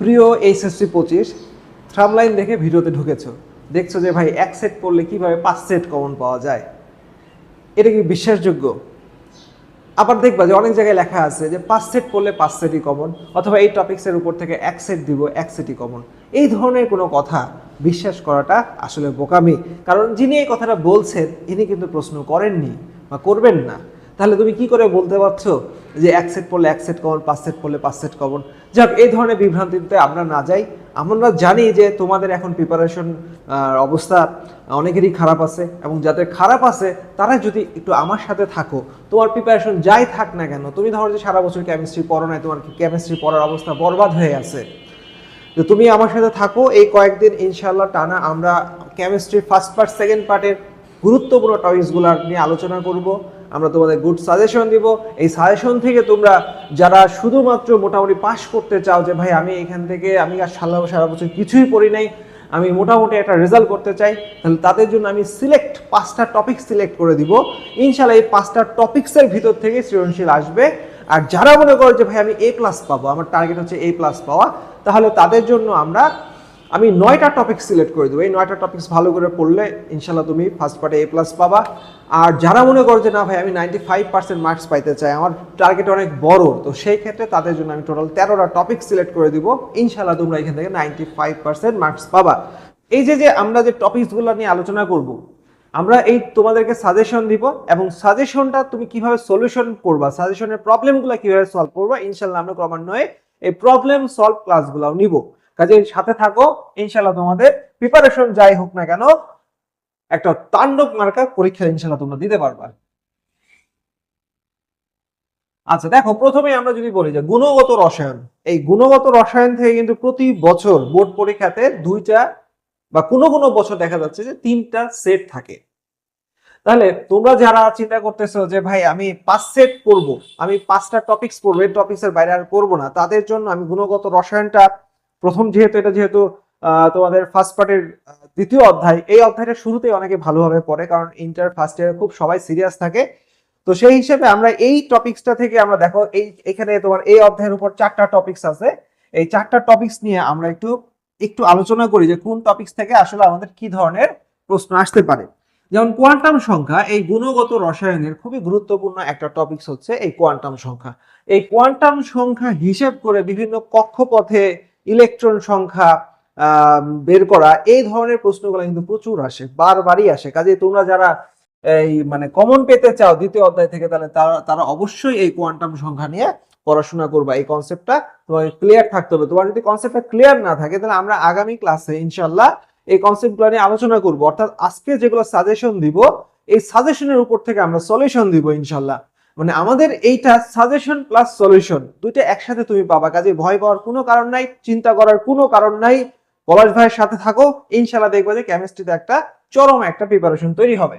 প্রিয় এইচএসসি পঁচিশ থ্রামলাইন দেখে ভিডিওতে ঢুকেছো। দেখছ যে ভাই, এক সেট পড়লে কীভাবে পাঁচ সেট কমন পাওয়া যায়? এটা কি বিশ্বাসযোগ্য? আবার দেখবা যে অনেক জায়গায় লেখা আছে যে পাঁচ সেট পড়লে পাঁচ সেটই কমন অথবা এই টপিক্সের উপর থেকে এক সেট দিব, এক সেটই কমন এই ধরনের কোনো কথা বিশ্বাস করাটা আসলে বোকামি। কারণ যিনি এই কথাটা বলছেন, ইনি কিন্তু প্রশ্ন করেননি বা করবেন না। তাহলে তুমি কি করে বলতে পারছ যে এক সেট পড়লে এক সেট কমন পাঁচ সেট পড়লে পাঁচ সেট কমন যাক, এই ধরনের বিভ্রান্তিতে আমরা না যাই। আমরা জানি যে তোমাদের এখন প্রিপারেশন অবস্থা অনেকেরই খারাপ আছে এবং যাদের খারাপ আছে, তারা যদি একটু আমার সাথে থাকো, তোমার প্রিপারেশন যাই থাক না কেন, তুমি ধরো যে সারা বছর কেমিস্ট্রি পড়ো নাই, তোমার কেমিস্ট্রি পড়ার অবস্থা বরবাদ হয়ে আছে তো তুমি আমার সাথে থাকো, এই কয়েকদিন ইনশাল্লাহ টানা আমরা কেমিস্ট্রি ফার্স্ট পার্ট সেকেন্ড পার্টের গুরুত্বপূর্ণ টপিকসগুলো নিয়ে আলোচনা করব। আমরা তোমাদের গুড সাজেশন দিব। এই সাজেশন থেকে তোমরা যারা শুধুমাত্র মোটামুটি পাস করতে চাও যে, ভাই, আমি এখান থেকে, আমি আর সারা সারা বছর কিছুই পড়ি নাই, আমি মোটামুটি একটা রেজাল্ট করতে চাই, তাহলে তাদের জন্য আমি সিলেক্ট পাঁচটা টপিক সিলেক্ট করে দিব। ইনশাল্লাহ এই পাঁচটা টপিক্সের ভিতর থেকে সৃজনশীল আসবে। আর যারা মনে করো যে, ভাই, আমি এ প্লাস পাবো, আমার টার্গেট হচ্ছে এ প্লাস পাওয়া, তাহলে তাদের জন্য আমরা আমি নয়টা টপিক সিলেক্ট করে দেবো। এই নয়টা টপিক্স ভালো করে পড়লে ইনশাল্লাহ তুমি ফার্স্ট পার্টে এ প্লাস পাবা। আর যারা মনে করো যে, না ভাই, আমি নাইনটি ফাইভ পার্সেন্ট মার্কস পাইতে চাই, আমার টার্গেট অনেক বড়। তো সেই ক্ষেত্রে তাদের জন্য আমি টোটাল তেরোটা টপিক সিলেক্ট করে দিব। ইনশাল্লাহ তোমরা এখান থেকে নাইনটি ফাইভ পার্সেন্ট মার্কস পাবা। এই যে যে আমরা যে টপিকসগুলো নিয়ে আলোচনা করব, আমরা এই তোমাদেরকে সাজেশন দিব এবং সাজেশনটা তুমি কীভাবে সলিউশন করবা সাজেশনের প্রবলেমগুলো কীভাবে সলভ করবা ইনশাল্লাহ আমরা ক্রমান্বয়ে এই প্রবলেম সলভ ক্লাসগুলোও নিব। কাজে সাথে থাকো। ইনশাল্লাহ তোমাদের প্রিপারেশন যাই হোক না কেন, একটা তাণ্ডব মার্কা পরীক্ষা ইনশাল্লাহ তোমরা দিতে পারবা। আচ্ছা দেখো, প্রথমে আমরা যদি বলি যে গুণগত রসায়ন, এই গুণগত রসায়ন থেকে কিন্তু প্রতি বছর বোর্ড পরীক্ষাতে দুইটা বা কোনো কোনো বছর দেখা যাচ্ছে যে তিনটা সেট থাকে। তাহলে তোমরা যারা চিন্তা করতেছো যে, ভাই, আমি পাঁচ সেট পড়ব, আমি পাঁচটা টপিক্স পড়ব, এই টপিক্সের বাইরে আর পড়ব না, তাদের জন্য আমি গুণগত রসায়নটা প্রথম যেহেতু এটা যেহেতু তোমাদের ফার্স্ট পার্টের দ্বিতীয় অধ্যায়, এই অধ্যায়টা শুরুতেই অনেকে ভালোভাবে পড়ে, কারণ ইন্টার ফার্স্ট ইয়ার খুব সবাই সিরিয়াস থাকে। তো সেই হিসেবে আমরা এই টপিক্সটা থেকে আমরা দেখো, এই, এখানে তোমার এই অধ্যায়ের উপর চারটা টপিক্স আছে। এই চারটা টপিক্স নিয়ে আমরা একটু একটু আলোচনা করি যে কোন টপিক্স থেকে আসলে আমাদের কি ধরনের প্রশ্ন আসতে পারে। যেমন কোয়ান্টাম সংখ্যা, এই গুণগত রসায়নের খুবই গুরুত্বপূর্ণ একটা টপিকস হচ্ছে এই কোয়ান্টাম সংখ্যা। এই কোয়ান্টাম সংখ্যা হিসেব করে বিভিন্ন কক্ষপথে ইলেকট্রন সংখ্যা বের করা, এই ধরনের প্রশ্নগুলো কিন্তু প্রচুর আসে, বারবারই আসে। কাজে তোমরা যারা এই মানে কমন পেতে চাও দ্বিতীয় অধ্যায় থেকে, তাহলে তারা তারা অবশ্যই এই কোয়ান্টাম সংখ্যা নিয়ে পড়াশোনা করবা। এই কনসেপ্টটা তোমাকে ক্লিয়ার থাকতে হবে। তোমার যদি কনসেপ্টটা ক্লিয়ার না থাকে, তাহলে আমরা আগামী ক্লাসে ইনশাল্লাহ এই কনসেপ্টগুলো নিয়ে আলোচনা করব। অর্থাৎ আজকে যেগুলো সাজেশন দিব, এই সাজেশনের উপর থেকে আমরা সলিউশন দিব ইনশাল্লাহ মানে আমাদের এইটা সাজেশন প্লাস সলিউশন দুইটা একসাথে তুমি পাবা। কাজে ভয় পাওয়ার কোনো কারণ নাই, চিন্তা করার কোনো কারণ নাই। পলাশ ভাইয়ের সাথে থাকো ইনশাল্লাহ দেখবে যে কেমিস্ট্রিতে একটা চরম একটা প্রিপারেশন তৈরি হবে।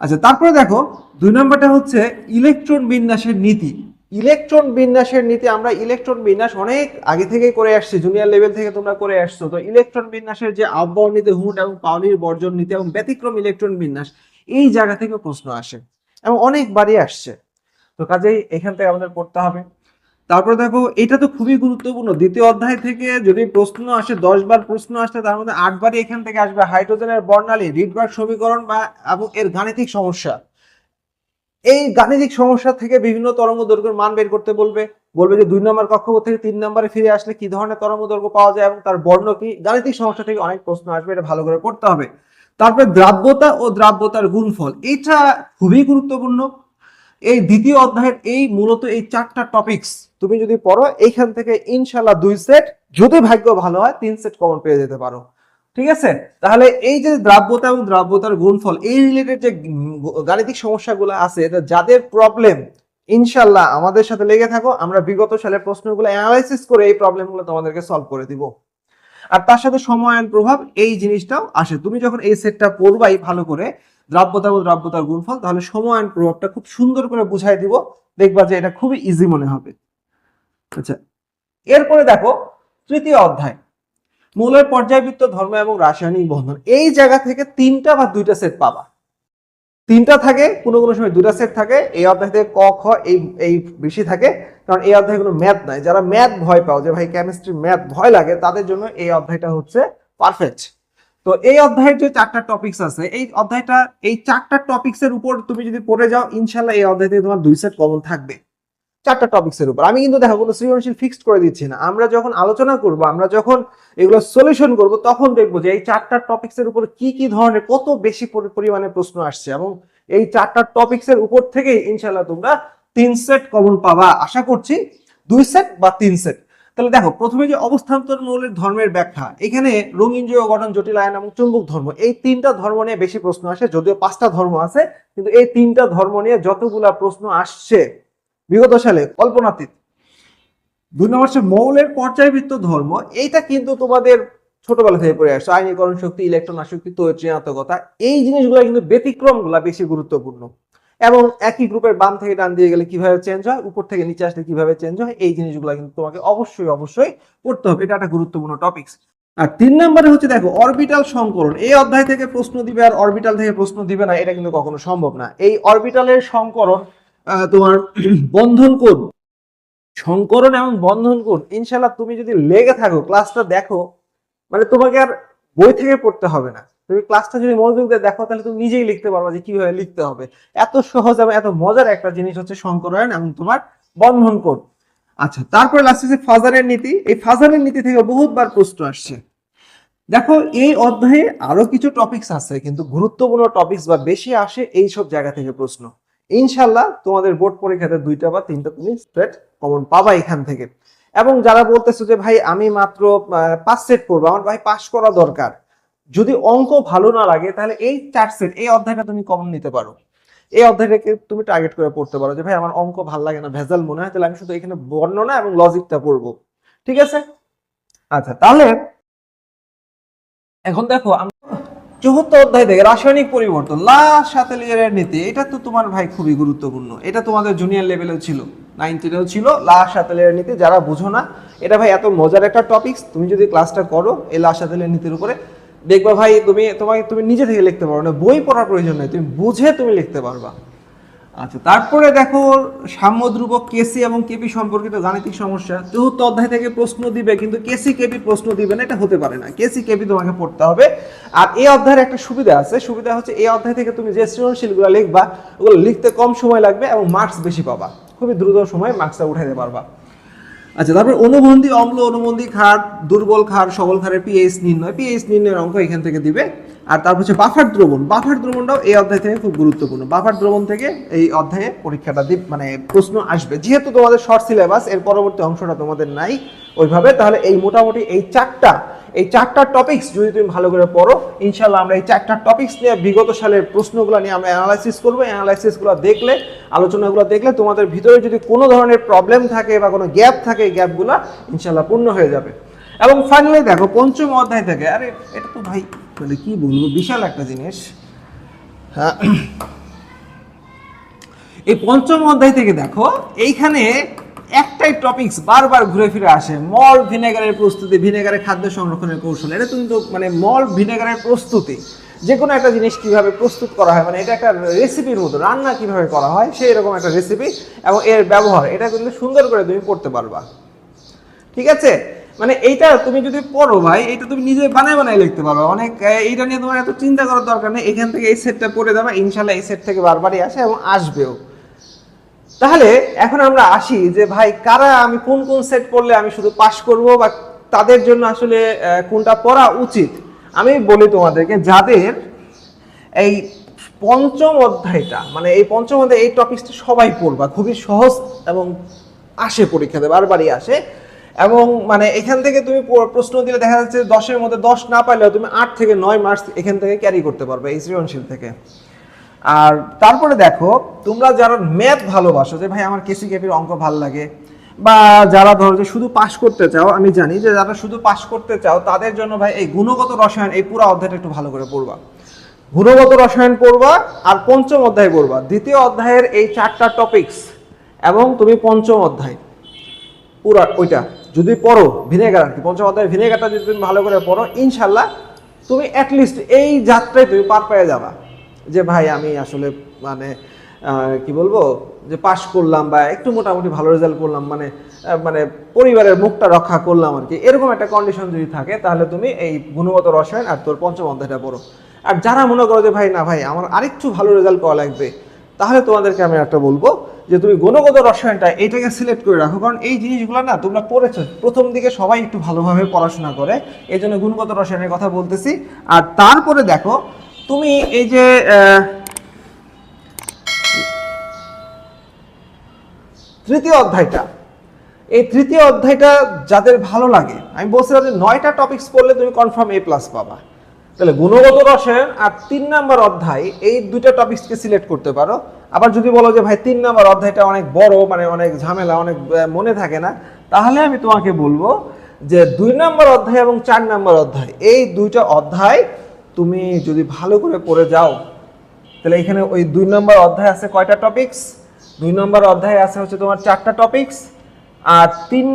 আচ্ছা তারপরে দেখো, দুই নম্বরটা হচ্ছে ইলেকট্রন বিন্যাসের নীতি। ইলেকট্রন বিন্যাসের নীতি, আমরা ইলেকট্রন বিন্যাস অনেক আগে থেকে করে আসছি জুনিয়র লেভেল থেকে তোমরা করে আসছো। তো ইলেকট্রন বিন্যাসের যে আবহাওয়া নীতি, হুট এবং পাউলির বর্জন নীতি এবং ব্যতিক্রম ইলেকট্রন বিন্যাস, এই জায়গা থেকে প্রশ্ন আসে। এবং অনেকবারই আসছে। তো কাজেই এখান থেকে আমাদের পড়তে হবে। তারপরে দেখো, এটা তো খুবই গুরুত্বপূর্ণ। দ্বিতীয় অধ্যায় থেকে যদি প্রশ্ন আসে দশ বার প্রশ্ন আসলে তার মধ্যে আটবারই এখান থেকে আসবে হাইড্রোজেনের বর্ণালী রিডবার্গ সমীকরণ বা, এবং এর গাণিতিক সমস্যা। এই গাণিতিক সমস্যা থেকে বিভিন্ন তরঙ্গ দৈর্ঘ্যের মান বের করতে বলবে। বলবে যে দুই নম্বর কক্ষপথ থেকে তিন নম্বরে ফিরে আসলে কি ধরনের তরঙ্গ দৈর্ঘ্য পাওয়া যায় এবং তার বর্ণ কি? গাণিতিক সমস্যা থেকে অনেক প্রশ্ন আসবে, এটা ভালো করে পড়তে হবে। তারপরে দ্রাব্যতা ও দ্রাব্যতার গুণফল এটা খুবই গুরুত্বপূর্ণ। এই দ্বিতীয় অধ্যায়ের এই মূলত এই চারটা টপিকস তুমি যদি পড়ো, এইখান থেকে ইনশাল্লাহ দুই সেট যদি ভাগ্য ভালো হয়, তিন সেট কমন পেয়ে যেতে পারো। ঠিক আছে? তাহলে এই যে দ্রাব্যতা এবং দ্রাব্যতার গুণফল, এই রিলেটেড যে গাণিতিক সমস্যাগুলো আছে যাদের প্রবলেম ইনশাল্লাহ আমাদের সাথে লেগে থাকো, আমরা বিগত সালের প্রশ্নগুলো অ্যানালাইসিস করে এই প্রবলেমগুলো তোমাদেরকে সলভ করে দিব। আর তার সাথে সময়ায়ন প্রভাব, এই জিনিসটাও আসে। তুমি যখন এই সেটটা পড়বাই ভালো করে দ্রাব্যতা ও দ্রাব্যতার গুণফল, তাহলে সময়ান প্রভাবটা খুব সুন্দর করে বুঝাই দিব। দেখবা যে এটা খুবই ইজি মনে হবে। আচ্ছা এরপরে দেখো, তৃতীয় অধ্যায়। মূলের পর্যায়বৃত্ত ধর্ম এবং রাসায়নিক বন্ধন, এই জায়গা থেকে তিনটা বা দুইটা সেট পাবা। তিনটা থাকে, কোনো কোনো সময় দুটা সেট থাকে, এই অধ্যায় থেকে ক, খ, এই এই বেশি থাকে। কারণ এই অধ্যায় কোনো ম্যাথ নাই। যারা ম্যাথ ভয় পাও, যে ভাই কেমিস্ট্রি ম্যাথ ভয় লাগে, তাদের জন্য এই অধ্যায়টা হচ্ছে পারফেক্ট তো এই অধ্যায়ের যে চারটা টপিক্স আছে, এই অধ্যায়টা, এই চারটা টপিক্সের উপর তুমি যদি পড়ে যাও ইনশাল্লাহ এই অধ্যায় থেকে তোমার দুই সেট কমন থাকবে। চারটা টপিকস এর উপর। আমি কিন্তু দেখো কোনো সৃজনশীল ফিক্সড করে দিচ্ছি না। আমরা যখন আলোচনা করব, আমরা যখন এগুলো সলিউশন করব, তখন দেখব যে এই চারটা টপিকস এর উপর কি কি ধরনের কত বেশি পরি- পরিমাণে প্রশ্ন আসছে এবং এই চারটা টপিকস এর উপর থেকেই ইনশাল্লাহ তোমরা তিন সেট কমন পাবা। আশা করছি দুই সেট বা তিন সেট তাহলে দেখো, প্রথমে যে অবস্থান্তর মৌলের ধর্মের ব্যাখ্যা, এখানে রঙিন জৈব গঠন জটিল আয়ন এবং চুম্বক ধর্ম, এই তিনটা ধর্ম নিয়ে বেশি প্রশ্ন আসে, যদিও পাঁচটা ধর্ম আছে, কিন্তু এই তিনটা ধর্ম নিয়ে যতগুলা প্রশ্ন আসছে বিগত সালে কল্পনাতীত। দুই নম্বর হচ্ছে মৌলের পর্যায়বৃত্ত ধর্ম। এইটা কিন্তু তোমাদের ছোটবেলা থেকে পড়ে আসছে। আইনীকরণ শক্তি, ইলেকট্রন আসক্তি তৈরিনাত্মকতা এই জিনিসগুলো কিন্তু ব্যতিক্রমগুলো বেশি গুরুত্বপূর্ণ। এবং একই গ্রুপের বাম থেকে ডান দিয়ে গেলে কীভাবে চেঞ্জ হয়, উপর থেকে নিচে আসলে কীভাবে চেঞ্জ হয়, এই জিনিসগুলো কিন্তু তোমাকে অবশ্যই অবশ্যই পড়তে হবে। এটা একটা গুরুত্বপূর্ণ টপিকস আর তিন নম্বরে হচ্ছে দেখো অরবিটাল সংকরণ এই অধ্যায় থেকে প্রশ্ন দিবে আর অরবিটাল থেকে প্রশ্ন দিবে না, এটা কিন্তু কখনো সম্ভব না। এই অরবিটালের সংকরণ তোমার বন্ধন কোণ সংকরণ এবং বন্ধন কোণ ইনশাল্লাহ তুমি যদি লেগে থাকো ক্লাসটা দেখো মানে তোমাকে আর বই থেকে পড়তে হবে না। তুমি ক্লাসটা যদি মনোযোগ দিয়ে দেখো, তাহলে তুমি নিজেই লিখতে পারবে যে কীভাবে লিখতে হবে। এত সহজ এবং এত মজার একটা জিনিস হচ্ছে সংকরণ এবং তোমার বন্ধন কোণ আচ্ছা তারপরে লাস্টে যে ফাজারের নীতি। এই ফাজারের নীতি থেকে বহুতবার প্রশ্ন আসছে। দেখো, এই অধ্যায়ে আরও কিছু টপিকস আছে, কিন্তু গুরুত্বপূর্ণ টপিকস বা বেশি আসে এই সব জায়গা থেকে প্রশ্ন। ইনশাল্লাহ তোমাদের বোর্ড পরীক্ষাতে দুইটা বা তিনটা তুমি স্ট্রেট কমন পাবা এখান থেকে। এবং যারা বলতেছো যে, ভাই, আমি মাত্র পাঁচ সেট পড়ব, আমার ভাই পাশ করা দরকার। যদি অঙ্ক ভালো না লাগে, তাহলে এই চার সেট এই অধ্যায়টা তুমি কমন নিতে পারো। এই অধ্যায়টাকে তুমি টার্গেট করে পড়তে পারো যে, ভাই, আমার অঙ্ক ভালো লাগে না, ভেজাল মনে হয়, তাহলে আমি শুধু এখানে বর্ণনা এবং লজিকটা পড়ব। ঠিক আছে? আচ্ছা তাহলে এখন দেখো চতুর্থ অধ্যায় থেকে রাসায়নিক পরিবর্তন, লা সাতেলিয়ারের নীতি, এটা তো তোমার ভাই খুবই গুরুত্বপূর্ণ। এটা তোমাদের জুনিয়র লেভেলেও ছিল নাইন ছিল লাস্ট সাতেলিয়ারের নীতি, যারা বুঝো না, এটা ভাই এত মজার একটা টপিকস তুমি যদি ক্লাসটা করো, এই লাস্ট সাতেলের নীতির উপরে, দেখবা ভাই তুমি, তোমাকে তুমি নিজে থেকে লিখতে পারো না, বই পড়ার প্রয়োজন নেই, তুমি বুঝে তুমি লিখতে পারবা। আচ্ছা তারপরে দেখো সাম্যদ্রুবক কেসি এবং কেপি সম্পর্কিত গাণিতিক সমস্যা। চতুর্থ অধ্যায় থেকে প্রশ্ন দিবে, কিন্তু কেসি কেপি প্রশ্ন দিবে না, এটা হতে পারে না। কেসি কেপি তোমাকে পড়তে হবে। আর এই অধ্যায়ের একটা সুবিধা আছে। সুবিধা হচ্ছে, এই অধ্যায় থেকে তুমি যে সৃজনশীলগুলো লিখবা, ওগুলো লিখতে কম সময় লাগবে এবং মার্কস বেশি পাবা। খুবই দ্রুত সময়ে মার্কসটা উঠাইতে পারবা। আচ্ছা তারপর অনুবন্ধী, অম্ল অনুবন্ধী ক্ষার দুর্বল ক্ষার সবল ক্ষারের পিএইচ নির্ণয়। পিএইচ নির্ণয়ের অঙ্ক এখান থেকে দিবে। আর তারপর হচ্ছে বাফার দ্রবণ। বাফার দ্রবণটাও এই অধ্যায় থেকে খুব গুরুত্বপূর্ণ। বাফার দ্রবণ থেকে এই অধ্যায়ে পরীক্ষাটা দিব মানে প্রশ্ন আসবে। যেহেতু তোমাদের শর্ট সিলেবাস এর পরবর্তী অংশটা তোমাদের নাই ওইভাবে, তাহলে এই মোটামুটি এই চারটা এই চারটা টপিক্স যদি তুমি ভালো করে পড়ো ইনশাল্লাহ আমরা এই চারটা টপিক্স নিয়ে বিগত সালের প্রশ্নগুলো নিয়ে আমরা অ্যানালাইসিস করব। অ্যানালাইসিসগুলো দেখলে, আলোচনাগুলো দেখলে তোমাদের ভিতরে যদি কোনো ধরনের প্রবলেম থাকে বা কোনো গ্যাপ থাকে, এই গ্যাপগুলো ইনশাল্লাহ পূর্ণ হয়ে যাবে। এবং ফাইনালি দেখো, পঞ্চম অধ্যায় থেকে, আরে, এটা তো ভাই মানে কি বলব? বিশাল একটা জিনিস। হ্যাঁ। এই পঞ্চম অধ্যায় থেকে দেখো, এইখানে একটাই টপিকস বারবার ঘুরে ফিরে আসে। মল ভিনেগারের প্রস্তুতি, ভিনেগারের খাদ্য সংরক্ষণের কৌশল। এটা কিন্তু মানে মল ভিনেগারের প্রস্তুতি। যে কোনো একটা জিনিস কীভাবে প্রস্তুত করা হয় মানে এটা একটা রেসিপির মতো। রান্না কীভাবে করা হয় সেই এরকম একটা রেসিপি এবং এর ব্যবহার। এটা কিন্তু সুন্দর করে তুমি পড়তে পারবা। ঠিক আছে? মানে এইটা তুমি যদি পড়ো ভাই এটা তুমি নিজে বানায় বানায় লিখতে পারো অনেক এইটা নিয়ে তোমার এত চিন্তা করার দরকার নেই। এখান থেকে এই সেটটা পড়ে দেবা ইনশাল্লাহ এই সেট থেকে বারবারই আসে এবং আসবেও। তাহলে এখন আমরা আসি যে ভাই, কারা আমি কোন কোন সেট পড়লে আমি শুধু পাস করব বা তাদের জন্য আসলে কোনটা পড়া উচিত? আমি বলি তোমাদেরকে, যাদের এই পঞ্চম অধ্যায়টা মানে এই পঞ্চম অধ্যায়, এই টপিকসটা সবাই পড়বা। খুবই সহজ এবং আসে পরীক্ষাতে, বারবারই আসে। এবং মানে এখান থেকে তুমি প্রশ্ন দিলে দেখা যাচ্ছে দশের মধ্যে দশ না পাইলেও তুমি আট থেকে নয় মার্কস এখান থেকে ক্যারি করতে পারবে এই সৃজনশীল থেকে। আর তারপরে দেখো, তোমরা যারা ম্যাথ ভালোবাসো, যে ভাই আমার কেসি কেপির অঙ্ক ভালো লাগে, বা যারা ধরো যে শুধু পাশ করতে চাও, আমি জানি যে যারা শুধু পাশ করতে চাও, তাদের জন্য ভাই এই গুণগত রসায়ন এই পুরো অধ্যায়টা একটু ভালো করে পড়বা। গুণগত রসায়ন পড়বা আর পঞ্চম অধ্যায় পড়বা। দ্বিতীয় অধ্যায়ের এই চারটা টপিকস এবং তুমি পঞ্চম অধ্যায়, পুরা ওইটা। যদি পড়ো ভিনেগার আর কি, পঞ্চম অধ্যায় ভিনেগারটা যদি তুমি ভালো করে পড়ো, ইনশাল্লাহ তুমি অ্যাটলিস্ট এই যাত্রায় তুমি পার পেয়ে যাবা। যে ভাই, আমি আসলে মানে কি বলব, যে পাশ করলাম বা একটু মোটামুটি ভালো রেজাল্ট করলাম মানে মানে পরিবারের মুখটা রক্ষা করলাম আর কি, এরকম একটা কন্ডিশন যদি থাকে, তাহলে তুমি এই গুণগত রসায়ন আর তোর পঞ্চম অধ্যায়টা পড়ো। আর যারা মনে করো যে, ভাই, না ভাই, আমার আরেকটু ভালো রেজাল্ট করা লাগবে তাহলে তোমাদেরকে আমি একটা বলব যে তুমি গুণগত রসায়নটা এইটাকে সিলেক্ট করে রাখো। কারণ এই জিনিসগুলো না তোমরা পড়েছো, প্রথম দিকে সবাই একটু ভালোভাবে পড়াশোনা করে এই জন্য গুণগত রসায়নের কথা বলতেছি। আর তারপরে দেখো, তুমি এই যে তৃতীয় অধ্যায়টা। এই তৃতীয় অধ্যায়টা যাদের ভালো লাগে, আমি বলছিলাম যে নয়টা টপিকস পড়লে তুমি কনফার্ম এ প্লাস পাবা। তাহলে গুণগত রসায়ন আর তিন নাম্বার অধ্যায়, এই দুইটা টপিকসকে সিলেক্ট করতে পারো। আবার যদি বলো যে, ভাই, তিন নাম্বার অধ্যায়টা অনেক বড় মানে অনেক ঝামেলা, অনেক মনে থাকে না, তাহলে আমি তোমাকে বলব যে, দুই নাম্বার অধ্যায় এবং চার নাম্বার অধ্যায়, এই দুইটা অধ্যায় তুমি যদি ভালো করে পড়ে যাও, তাহলে এখানে ওই দুই নম্বর অধ্যায় আছে কয়টা টপিকস দুই নম্বর অধ্যায় আছে হচ্ছে তোমার চারটা টপিকস আর তিন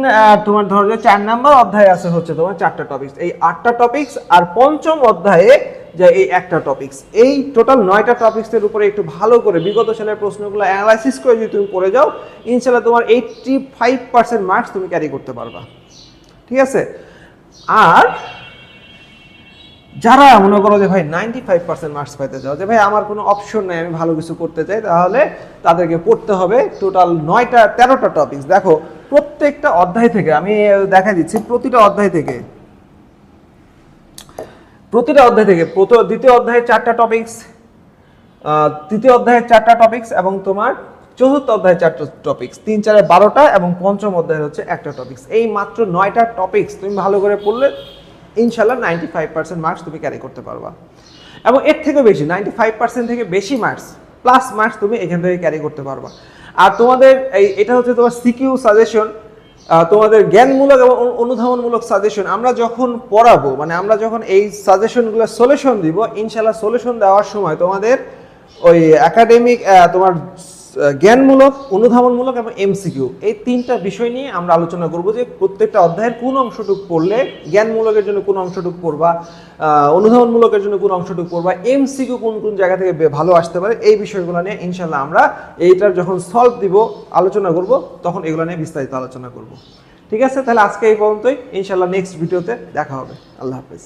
তোমার ধরো চার নম্বর অধ্যায় আছে হচ্ছে তোমার চারটা টপিকস এই আটটা টপিকস আর পঞ্চম অধ্যায়ে যে এই একটা টপিকস এই টোটাল নয়টা টপিক্সের উপরে একটু ভালো করে বিগত সালের প্রশ্নগুলো অ্যানালাইসিস করে যদি তুমি পড়ে যাও ইনশাল্লাহ তোমার এইটটি ফাইভ পার্সেন্ট মার্কস তুমি ক্যারি করতে পারবা। ঠিক আছে? আর যারা মনে করো যে ভাই নাইনটি ফাইভ পার্সেন্ট মার্কস পাইতে চাও, যে ভাই আমার কোনো অপশন নেই, আমি ভালো কিছু করতে চাই, তাহলে তাদেরকে পড়তে হবে টোটাল নয়টা, তেরোটা টপিকস দেখো প্রত্যেকটা অধ্যায় থেকে, আমি দেখা দিচ্ছি প্রতিটা অধ্যায় থেকে। প্রতিটা অধ্যায় থেকে দ্বিতীয় অধ্যায়ে চারটা টপিকস তৃতীয় অধ্যায়ের চারটা টপিকস এবং তোমার চতুর্থ অধ্যায়ের চারটা টপিকস তিন চারে বারোটা এবং পঞ্চম অধ্যায়ের হচ্ছে একটা টপিকস এই মাত্র নয়টা টপিকস তুমি ভালো করে পড়লে ইনশাল্লাহ নাইনটি ফাইভ পার্সেন্ট মার্কস তুমি ক্যারি করতে পারবা। এবং এর থেকে বেশি নাইনটি ফাইভ পার্সেন্ট থেকে বেশি মার্কস প্লাস মার্কস তুমি এখান থেকে ক্যারি করতে পারবা। আর তোমাদের এই, এটা হচ্ছে তোমার সিকিউ সাজেশন তোমাদের জ্ঞানমূলক এবং অনু- অনুধাবনমূলক সাজেশন আমরা যখন পড়াবো মানে আমরা যখন এই সাজেশনগুলো সলিউশন দিব ইনশাল্লাহ সলিউশন দেওয়ার সময় তোমাদের ওই একাডেমিক তোমার জ্ঞানমূলক, অনুধাবনমূলক এবং এমসিকিউ এই তিনটা বিষয় নিয়ে আমরা আলোচনা করব যে প্রত্যেকটা অধ্যায়ের কোন অংশটুক পড়লে জ্ঞানমূলকের জন্য কোন অংশটুক পড়বা অনুধাবনমূলকের জন্য কোন অংশটুক পড়বা এমসিকিউ কোন কোন জায়গা থেকে ভালো আসতে পারে, এই বিষয়গুলো নিয়ে ইনশাল্লাহ আমরা এইটার যখন সলভ দিব, আলোচনা করব, তখন এগুলো নিয়ে বিস্তারিত আলোচনা করব। ঠিক আছে? তাহলে আজকে এই পর্যন্তই। ইনশাল্লাহ নেক্সট ভিডিওতে দেখা হবে। আল্লাহ হাফেজ।